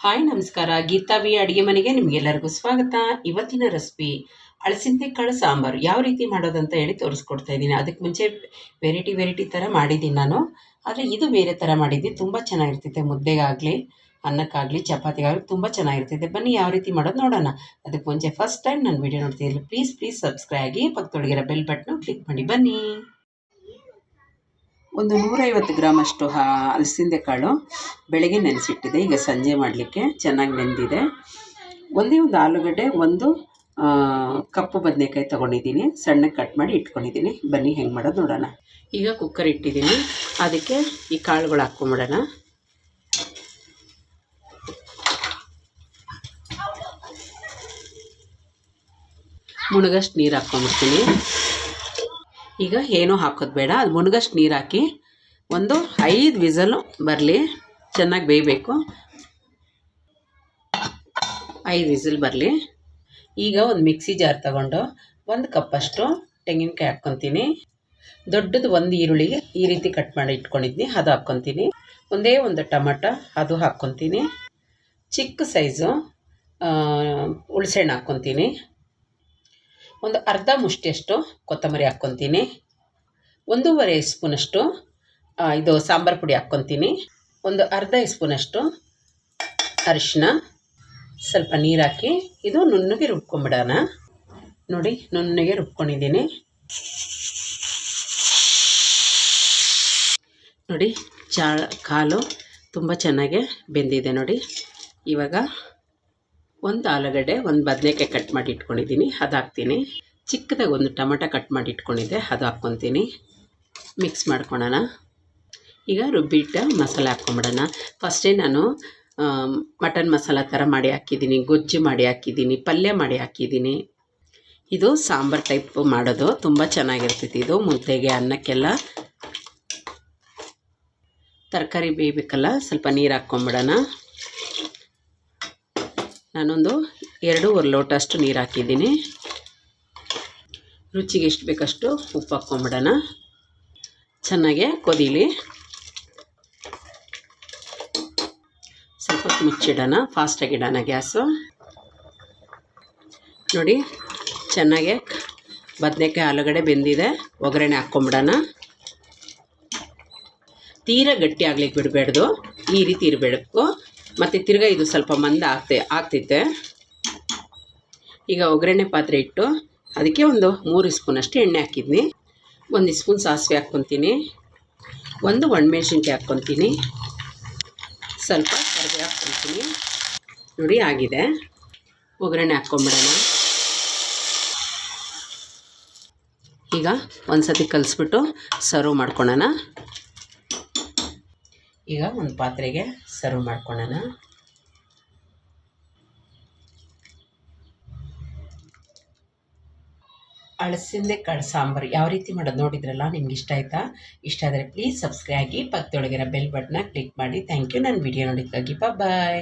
Hi, ನಮಸ್ಕಾರ. Geetha V, ಅಡುಗೆ ಮನೆಗೆ ನಿಮಗೆಲ್ಲರಿಗೂ ಸ್ವಾಗತ. ಇವತ್ತಿನ ರೆಸಿಪಿ ಅಳಸಿಂದೆ ಕಾಳು ಸಾಂಬಾರು. ಯಾವ ರೀತಿ ಮಾಡೋದಂತ ಹೇಳಿ ತೋರಿಸ್ಕೊಡ್ತಾ ಇದ್ದೀನಿ. ಅದಕ್ಕೆ ಮುಂಚೆ ವೆರೈಟಿ ವೆರೈಟಿ ಥರ ಮಾಡಿದ್ದೀನಿ ನಾನು. ಆದರೆ ಇದು ಬೇರೆ ಥರ ಮಾಡಿದ್ದೆ ತುಂಬ ಚೆನ್ನಾಗಿರ್ತೈತೆ ಮುದ್ದೆಗಾಗಲಿ, ಅನ್ನಕ್ಕಾಗಲಿ, ಚಪಾತಿಗಾಗಲಿ ತುಂಬ ಚೆನ್ನಾಗಿರ್ತೈತೆ ಬನ್ನಿ ಯಾವ ರೀತಿ ಮಾಡೋದು ನೋಡೋಣ. ಅದಕ್ಕೆ ಮುಂಚೆ ಫಸ್ಟ್ ಟೈಮ್ ನಾನು ವೀಡಿಯೋ ನೋಡ್ತಿದ್ದೀನಿ ಪ್ಲೀಸ್ ಪ್ಲೀಸ್ ಸಬ್ಸ್ಕ್ರೈಬ್ ಆಗಿ ಪಕ್ಕದೊಳಗಿರೋ ಬೆಲ್ ಬಟ್ನು ಕ್ಲಿಕ್ ಮಾಡಿ. ಬನ್ನಿ. ಒಂದು ನೂರೈವತ್ತು ಗ್ರಾಮ್ ಅಷ್ಟು ಹಾ ಅಲಸಂದೆ ಕಾಳು ಬೆಳಗ್ಗೆ ನೆನೆಸಿಟ್ಟಿದೆ. ಈಗ ಸಂಜೆ ಮಾಡಲಿಕ್ಕೆ ಚೆನ್ನಾಗಿ ನೆಂದಿದೆ. ಒಂದೇ ಒಂದು ಆಲೂಗಡ್ಡೆ, ಒಂದು ಕಪ್ಪು ಬದನೆಕಾಯಿ ತೊಗೊಂಡಿದ್ದೀನಿ. ಸಣ್ಣಗೆ ಕಟ್ ಮಾಡಿ ಇಟ್ಕೊಂಡಿದ್ದೀನಿ. ಬನ್ನಿ, ಹೆಂಗೆ ಮಾಡೋದು ನೋಡೋಣ. ಈಗ ಕುಕ್ಕರ್ ಇಟ್ಟಿದ್ದೀನಿ. ಅದಕ್ಕೆ ಈ ಕಾಳುಗಳು ಹಾಕ್ಕೊಂಬಿಡೋಣ ಮುಣಗಷ್ಟು ನೀರು ಹಾಕ್ಕೊಂಬಿಡ್ತೀನಿ ಈಗ ಏನೂ ಹಾಕೋದು ಬೇಡ. ಅದು ಮುಣಗಷ್ಟು ನೀರು ಹಾಕಿ ಒಂದು ಐದು ವಿಸಲು ಬರಲಿ. ಚೆನ್ನಾಗಿ ಬೇಯಬೇಕು. ಐದು ವಿಸಿಲ್ ಬರಲಿ. ಈಗ ಒಂದು ಮಿಕ್ಸಿ ಜಾರ್ ತಗೊಂಡು ಒಂದು ಕಪ್ಪಷ್ಟು ತೆಂಗಿನಕಾಯಿ ಹಾಕ್ಕೊತೀನಿ. ದೊಡ್ಡದು ಒಂದು ಈರುಳ್ಳಿಗೆ ಈ ರೀತಿ ಕಟ್ ಮಾಡಿ ಇಟ್ಕೊಂಡಿದ್ದೀನಿ ಅದು ಹಾಕ್ಕೊತೀನಿ. ಒಂದೇ ಒಂದು ಟೊಮಟೊ ಅದು ಹಾಕ್ಕೊತೀನಿ. ಚಿಕ್ಕ ಸೈಜು ಹುಳ್ಸೆಹಣ್ಣು ಹಾಕ್ಕೊತೀನಿ. ಒಂದು ಅರ್ಧ ಮುಷ್ಟಿಯಷ್ಟು ಕೊತ್ತಂಬರಿ ಹಾಕ್ಕೊತೀನಿ. ಒಂದೂವರೆ ಸ್ಪೂನಷ್ಟು ಇದು ಸಾಂಬಾರು ಪುಡಿ ಹಾಕ್ಕೊತೀನಿ. ಒಂದು ಅರ್ಧ ಸ್ಪೂನಷ್ಟು ಅರಿಶಿನ ಸ್ವಲ್ಪ ನೀರು ಹಾಕಿ. ಇದು ನುಣ್ಣಗೆ ರುಬ್ಕೊಂಬಿಡೋಣ. ನೋಡಿ, ನುಣ್ಣಗೆ ರುಬ್ಕೊಂಡಿದ್ದೀನಿ. ನೋಡಿ ಚಾ ಕಾಲು ತುಂಬ ಚೆನ್ನಾಗೆ ಬೆಂದಿದೆ ನೋಡಿ. ಇವಾಗ ಒಂದು ಆಲೂಗಡ್ಡೆ, ಒಂದು ಬದನೇಕಾಯಿ ಕಟ್ ಮಾಡಿ ಇಟ್ಕೊಂಡಿದ್ದೀನಿ. ಅದು ಹಾಕ್ತೀನಿ. ಚಿಕ್ಕದಾಗಿ ಒಂದು ಟೊಮಟೊ ಕಟ್ ಮಾಡಿ ಇಟ್ಕೊಂಡಿದ್ದೆ. ಅದು ಹಾಕ್ಕೊತೀನಿ. ಮಿಕ್ಸ್ ಮಾಡ್ಕೊಳೋಣ. ಈಗ ರುಬ್ಬಿಟ್ಟ ಮಸಾಲೆ ಹಾಕ್ಕೊಂಬಿಡೋಣ. ಫಸ್ಟೇ ನಾನು ಮಟನ್ ಮಸಾಲ ಥರ ಮಾಡಿ ಹಾಕಿದ್ದೀನಿ. ಗೊಜ್ಜು ಮಾಡಿ ಹಾಕಿದ್ದೀನಿ. ಪಲ್ಯ ಮಾಡಿ ಹಾಕಿದ್ದೀನಿ. ಇದು ಸಾಂಬಾರು ಟೈಪ್ ಮಾಡೋದು. ತುಂಬ ಚೆನ್ನಾಗಿರ್ತೈತಿ ಇದು. ಮುದ್ದೆಗೆ ಅನ್ನಕ್ಕೆಲ್ಲ ತರಕಾರಿ ಬೇಯಬೇಕಲ್ಲ. ಸ್ವಲ್ಪ ನೀರು ಹಾಕ್ಕೊಂಬಿಡೋಣ. ನಾನೊಂದು ಎರಡೂವರೆ ಲೋಟ ಅಷ್ಟು ನೀರು ಹಾಕಿದ್ದೀನಿ. ರುಚಿಗೆ ಎಷ್ಟು ಬೇಕಷ್ಟು ಉಪ್ಪು ಹಾಕ್ಕೊಂಬಿಡೋಣ. ಚೆನ್ನಾಗೆ ಕೊದೀಲಿ. ಸ್ವಲ್ಪ ಮುಚ್ಚಿಡೋಣ ಫಾಸ್ಟಾಗಿಡೋಣ ಗ್ಯಾಸು. ನೋಡಿ, ಚೆನ್ನಾಗೆ ಬದನೆಕಾಯಿ ಆಲೂಗಡೆ ಬೆಂದಿದೆ, ಒಗ್ಗರಣೆ ಹಾಕ್ಕೊಂಬಿಡೋಣ. ತೀರಾ ಗಟ್ಟಿ ಆಗ್ಲಿಕ್ಕೆ ಬಿಡಬೇಡ್ದು, ಈ ರೀತಿ ಇರಬೇಕು. ಮತ್ತು ತಿರ್ಗಾ ಇದು ಸ್ವಲ್ಪ ಮಂದ ಆಗ್ತೆ ಆಗ್ತೈತೆ ಈಗ ಒಗ್ಗರಣೆ ಪಾತ್ರೆ ಇಟ್ಟು ಅದಕ್ಕೆ ಒಂದು ಮೂರು ಸ್ಪೂನಷ್ಟು ಎಣ್ಣೆ ಹಾಕಿದ್ನಿ. ಒಂದು ಸ್ಪೂನ್ ಸಾಸಿವೆ ಹಾಕ್ಕೊತೀನಿ. ಒಂದು ಒಣಮೆಣ್ಸಿನ್ಕಾಯಿ ಹಾಕ್ಕೊತೀನಿ. ಸ್ವಲ್ಪ ಕರಿಬೇವು ಹಾಕ್ಕೊತೀನಿ. ನೋಡಿ ಆಗಿದೆ. ಒಗ್ಗರಣೆ ಹಾಕ್ಕೊಂಬಿಡೋಣ. ಈಗ ಒಂದು ಸತಿ ಕಲಿಸ್ಬಿಟ್ಟು ಸರ್ವ್ ಮಾಡ್ಕೊಳೋಣ. ಈಗ ಒಂದು ಪಾತ್ರೆಗೆ ಸರ್ವ್ ಮಾಡ್ಕೊಳ್ಳೋಣ. ಅಳಸಿಂದೆ ಕಾಳು ಸಾಂಬಾರು ಯಾವ ರೀತಿ ಮಾಡೋದು ನೋಡಿದ್ರಲ್ಲ, ನಿಮ್ಗೆ ಇಷ್ಟ ಆಯ್ತಾ? ಇಷ್ಟ ಆದರೆ ಪ್ಲೀಸ್ ಸಬ್ಸ್ಕ್ರೈಬ್ ಆಗಿ ಪಕ್ಕದೊಳಗಿರೋ ಬೆಲ್ ಬಟನ್ನ ಕ್ಲಿಕ್ ಮಾಡಿ. ಥ್ಯಾಂಕ್ ಯು ನನ್ನ ವಿಡಿಯೋ ನೋಡಿದ್ದಕ್ಕಾಗಿ ಬಾಯ್